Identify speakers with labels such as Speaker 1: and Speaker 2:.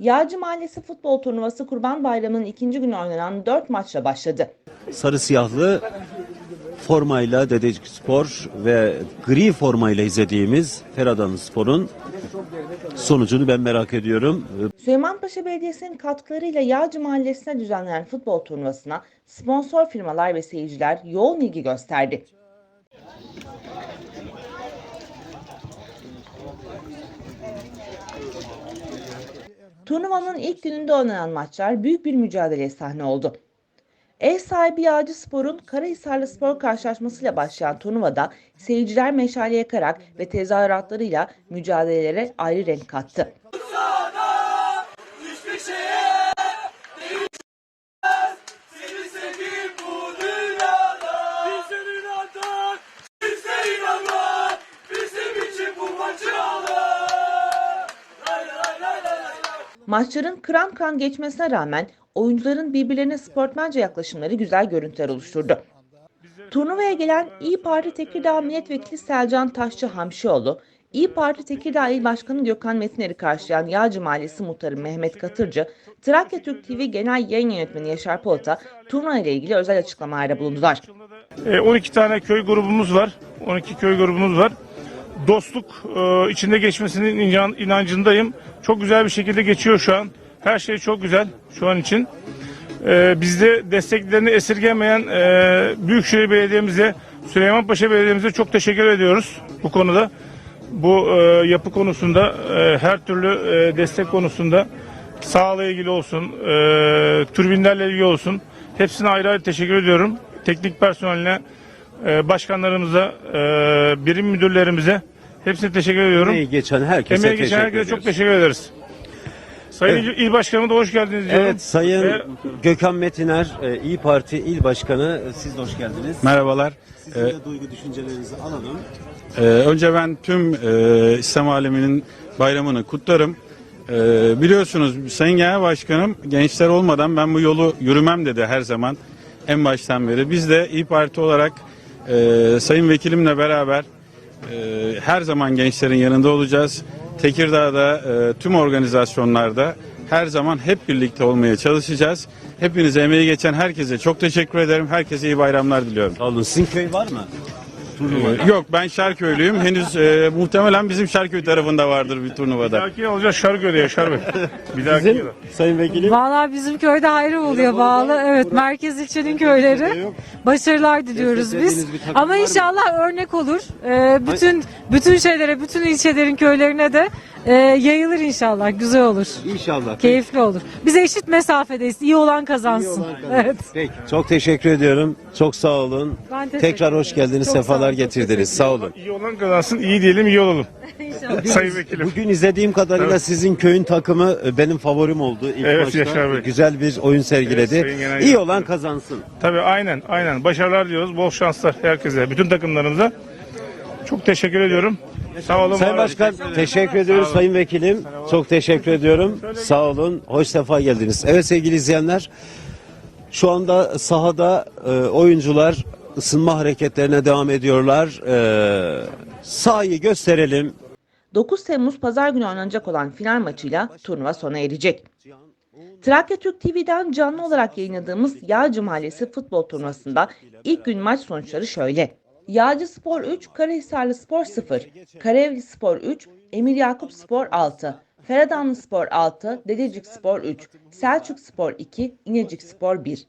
Speaker 1: Yağcı Mahallesi futbol turnuvası Kurban Bayramı'nın ikinci günü oynanan 4 maçla başladı.
Speaker 2: sarı siyahlı formayla Dedecik Spor ve gri formayla izlediğimiz Feradan Spor'un sonucunu ben merak ediyorum.
Speaker 1: Süleymanpaşa Belediyesi'nin katkılarıyla Yağcı Mahallesi'ne düzenlenen futbol turnuvasına sponsor firmalar ve seyirciler yoğun ilgi gösterdi. Turnuvanın ilk gününde oynanan maçlar büyük bir mücadeleye sahne oldu. Ev sahibi Yağcı Spor'un Karahisarlı Spor karşılaşmasıyla başlayan turnuvada seyirciler meşale yakarak ve tezahüratlarıyla mücadelelere ayrı renk kattı. Maçların kıran kıran geçmesine rağmen oyuncuların birbirlerine sportmence yaklaşımları güzel görüntüler oluşturdu. Turnuvaya gelen İyi Parti Tekirdağ Milletvekili Selcan Taşçı Hamşioğlu, İyi Parti Tekirdağ İl Başkanı Gökhan Metiner'i karşılayan Yağcı Mahallesi Muhtarı Mehmet Katırcı, Trakya Türk TV Genel Yayın Yönetmeni Yaşar Polat'a turnuva ile ilgili özel açıklamalarda bulundular.
Speaker 3: E, 12 tane köy grubumuz var. 12 köy grubumuz var. Dostluk e, içinde geçmesinin inan- inancındayım. Çok güzel bir şekilde geçiyor şu an. Her şey çok güzel şu an için. E, bizde desteklerini esirgemeyen e, Büyükşehir Belediye'mize, Süleymanpaşa Belediye'mize çok teşekkür ediyoruz bu konuda. Bu e, yapı konusunda, e, her türlü e, destek konusunda sağlığa ilgili olsun, e, türbinlerle ilgili olsun. Hepsine ayrı ayrı teşekkür ediyorum. Teknik personeline, başkanlarımıza, e, birim müdürlerimize hepsine teşekkür ediyorum.
Speaker 2: Emeği geçen herkese
Speaker 3: Emeğe geçen
Speaker 2: teşekkür
Speaker 3: herkese çok
Speaker 2: ediyoruz.
Speaker 3: teşekkür ederiz. Sayın İl- İl Başkanıma da hoş geldiniz diyorum.
Speaker 2: Evet Sayın
Speaker 3: Ve-
Speaker 2: Gökhan Metiner, e, İyi Parti İl Başkanı e, siz de hoş geldiniz.
Speaker 4: Merhabalar.
Speaker 2: Sizin de duygu düşüncelerinizi alalım.
Speaker 4: Ee, önce ben tüm e, İslam aleminin bayramını kutlarım. Ee, biliyorsunuz Sayın Genel Başkanım gençler olmadan ben bu yolu yürümem dedi her zaman en baştan beri. Biz de İyi Parti olarak e, Sayın Vekilimle beraber e, her zaman gençlerin yanında olacağız. Tekirdağ'da e, tüm organizasyonlarda her zaman hep birlikte olmaya çalışacağız. Hepinize emeği geçen herkese çok teşekkür ederim. Herkese iyi bayramlar diliyorum.
Speaker 2: Sağ olun. Sizin köy var mı? Turnuvada.
Speaker 4: Yok ben Şarköylüyüm. Henüz e, muhtemelen bizim Şarköy tarafında vardır bir
Speaker 3: Bir
Speaker 4: turnuvada.
Speaker 3: dahaki olacak Şarköy'de Yaşar Bey. Bir dahaki
Speaker 2: Sizin. Sayın Vekilim.
Speaker 5: Valla bizim köyde ayrı oluyor bağlı. Evet merkez ilçenin köyleri. Başarılar diliyoruz biz.
Speaker 2: Bir
Speaker 5: Ama inşallah örnek olur. Ee, bütün bütün şeylere, bütün ilçelerin köylerine de e, yayılır inşallah. Güzel olur.
Speaker 2: İnşallah.
Speaker 5: Keyifli olur. Biz eşit mesafedeyiz. İyi olan kazansın. Evet.
Speaker 2: Peki. Çok teşekkür ediyorum. Çok sağ olun.
Speaker 5: Ben teşekkür
Speaker 2: Tekrar hoş
Speaker 5: ederim.
Speaker 2: geldiniz.
Speaker 5: Çok sağ
Speaker 2: sefalar
Speaker 5: olun, çok
Speaker 2: getirdiniz. Sağ olun.
Speaker 3: İyi olan kazansın, iyi diyelim, iyi olalım. Sayın Vekilim.
Speaker 2: Bugün izlediğim kadarıyla
Speaker 3: Evet.
Speaker 2: sizin köyün takımı e, benim favorim oldu ilk
Speaker 3: Evet,
Speaker 2: maçta.
Speaker 3: Yaşar Bey.
Speaker 2: Güzel bir oyun sergiledi.
Speaker 3: Evet, Sayın Genel
Speaker 2: İyi olan kazansın.
Speaker 3: Tabii aynen, aynen. Başarılar diliyoruz, bol şanslar herkese, bütün takımlarımıza. Çok teşekkür ediyorum. Sağ olun.
Speaker 2: Sayın. Başkan teşekkür ediyoruz. Sayın Vekilim çok teşekkür ediyorum. Sağ olun. Hoş sefa geldiniz. Evet sevgili izleyenler şu anda sahada e, oyuncular ısınma hareketlerine devam ediyorlar. E, sahayı gösterelim.
Speaker 1: 9 Temmuz Pazar günü oynanacak olan final maçıyla turnuva sona erecek. Trakya Türk TV'den canlı olarak yayınladığımız Yağcı Mahallesi futbol turnuvasında ilk gün maç sonuçları şöyle. Yağcı Spor 3, Karahisarlı Spor 0, Karayevli Spor 3, Emir Yakup Spor 6, Feradanlı Spor 6, Dedecik Spor 3, Selçuk Spor 2, İnecik Spor 1.